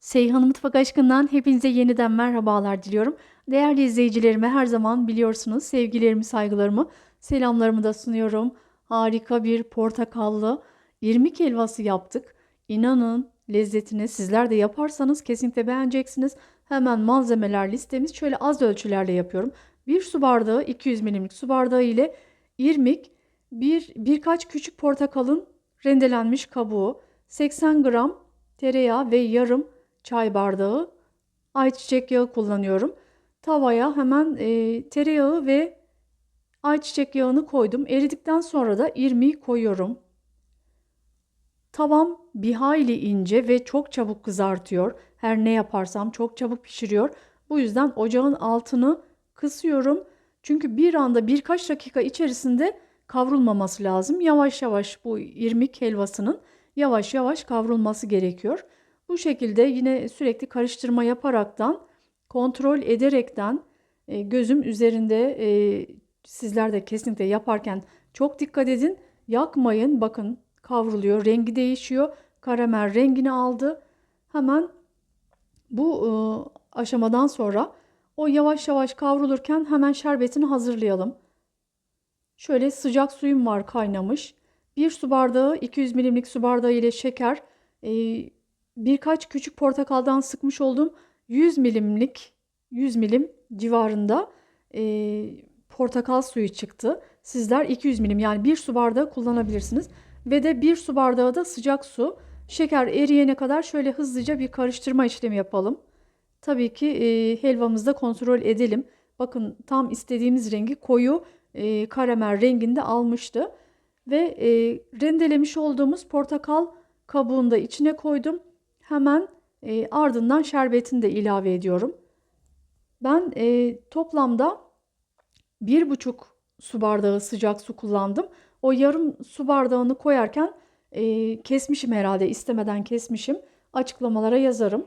Seyhan Mutfak Aşkı'ndan hepinize yeniden merhabalar diliyorum. Değerli izleyicilerime her zaman biliyorsunuz sevgilerimi, saygılarımı, selamlarımı da sunuyorum. Harika bir portakallı irmik helvası yaptık. İnanın lezzetine sizler de yaparsanız kesinlikle beğeneceksiniz. Hemen malzemeler listemiz şöyle az ölçülerle yapıyorum. Bir su bardağı 200 milimlik su bardağı ile irmik, bir birkaç küçük portakalın rendelenmiş kabuğu, 80 gram tereyağı ve yarım çay bardağı ayçiçek yağı kullanıyorum. Tavaya hemen e, tereyağı ve ayçiçek yağını koydum. Eridikten sonra da irmiği koyuyorum. Tavam bir hayli ince ve çok çabuk kızartıyor. Her ne yaparsam çok çabuk pişiriyor. Bu yüzden ocağın altını kısıyorum. Çünkü bir anda birkaç dakika içerisinde kavrulmaması lazım. Yavaş yavaş bu irmik helvasının yavaş yavaş kavrulması gerekiyor. Bu şekilde yine sürekli karıştırma yaparaktan, kontrol ederekten e, gözüm üzerinde e, sizler de kesinlikle yaparken çok dikkat edin. Yakmayın. Bakın kavruluyor, rengi değişiyor. Karamel rengini aldı. Hemen bu e, aşamadan sonra o yavaş yavaş kavrulurken hemen şerbetini hazırlayalım. Şöyle sıcak suyum var kaynamış. Bir su bardağı 200 milimlik su bardağı ile şeker, birkaç küçük portakaldan sıkmış olduğum 100 milimlik 100 milim civarında e, portakal suyu çıktı. Sizler 200 milim yani bir su bardağı kullanabilirsiniz. Ve de bir su bardağı da sıcak su. Şeker eriyene kadar şöyle hızlıca bir karıştırma işlemi yapalım. Tabii ki e, helvamızda kontrol edelim. Bakın tam istediğimiz rengi koyu e, karamel renginde almıştı. Ve e, rendelemiş olduğumuz portakal kabuğunu da içine koydum. Hemen e, ardından şerbetini de ilave ediyorum. Ben e, toplamda bir buçuk su bardağı sıcak su kullandım. O yarım su bardağını koyarken e, kesmişim herhalde istemeden kesmişim. Açıklamalara yazarım.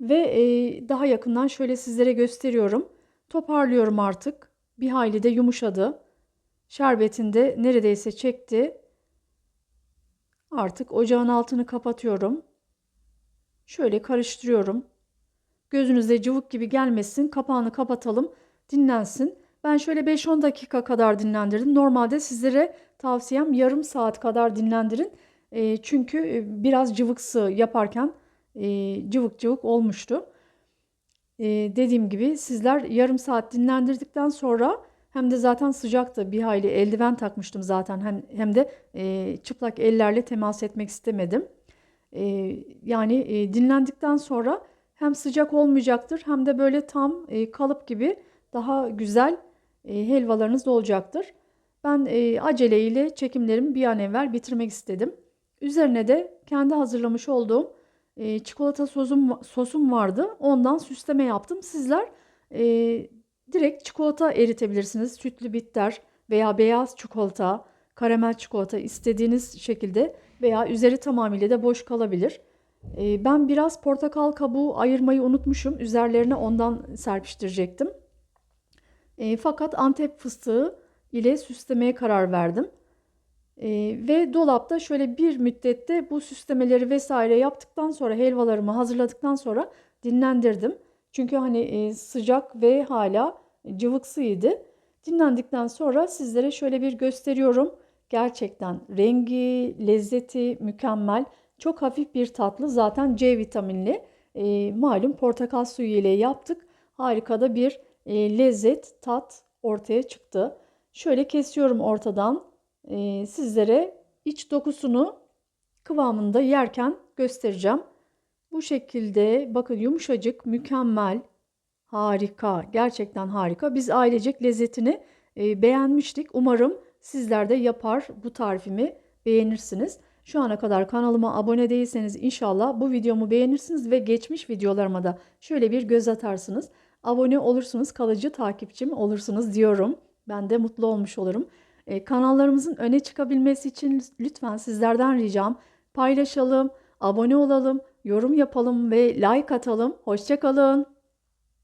Ve e, daha yakından şöyle sizlere gösteriyorum. Toparlıyorum artık. Bir hayli de yumuşadı. Şerbetinde neredeyse çekti. Artık ocağın altını kapatıyorum. Şöyle karıştırıyorum. Gözünüzde cıvık gibi gelmesin. Kapağını kapatalım. Dinlensin. Ben şöyle 5-10 dakika kadar dinlendirdim. Normalde sizlere tavsiyem yarım saat kadar dinlendirin. E, çünkü biraz cıvıksı yaparken e, cıvık cıvık olmuştu. E, dediğim gibi sizler yarım saat dinlendirdikten sonra hem de zaten sıcaktı. Bir hayli eldiven takmıştım zaten. Hem, hem de e, çıplak ellerle temas etmek istemedim. E, yani e, dinlendikten sonra hem sıcak olmayacaktır hem de böyle tam e, kalıp gibi daha güzel e, helvalarınız olacaktır. Ben e, aceleyle çekimlerimi bir an evvel bitirmek istedim. Üzerine de kendi hazırlamış olduğum e, çikolata sosum, sosum vardı. Ondan süsleme yaptım. Sizler e, direkt çikolata eritebilirsiniz. Sütlü bitter veya beyaz çikolata, karamel çikolata istediğiniz şekilde veya üzeri tamamıyla da boş kalabilir. E, ben biraz portakal kabuğu ayırmayı unutmuşum. Üzerlerine ondan serpiştirecektim. E, fakat Antep fıstığı ile süslemeye karar verdim. E, ve dolapta şöyle bir müddette bu süslemeleri vesaire yaptıktan sonra helvalarımı hazırladıktan sonra dinlendirdim. Çünkü hani e, sıcak ve hala cıvıksıydı. Dinlendikten sonra sizlere şöyle bir gösteriyorum. Gerçekten rengi, lezzeti mükemmel. Çok hafif bir tatlı. Zaten C vitaminli. E, malum portakal suyu ile yaptık. Harika da bir e, lezzet, tat ortaya çıktı. Şöyle kesiyorum ortadan. E, sizlere iç dokusunu kıvamında yerken göstereceğim. Bu şekilde bakın yumuşacık, mükemmel, harika, gerçekten harika. Biz ailecek lezzetini e, beğenmiştik. Umarım sizler de yapar bu tarifimi beğenirsiniz. Şu ana kadar kanalıma abone değilseniz inşallah bu videomu beğenirsiniz ve geçmiş videolarıma da şöyle bir göz atarsınız. Abone olursunuz, kalıcı takipçim olursunuz diyorum. Ben de mutlu olmuş olurum. E, kanallarımızın öne çıkabilmesi için lütfen sizlerden ricam paylaşalım, abone olalım, yorum yapalım ve like atalım. Hoşçakalın.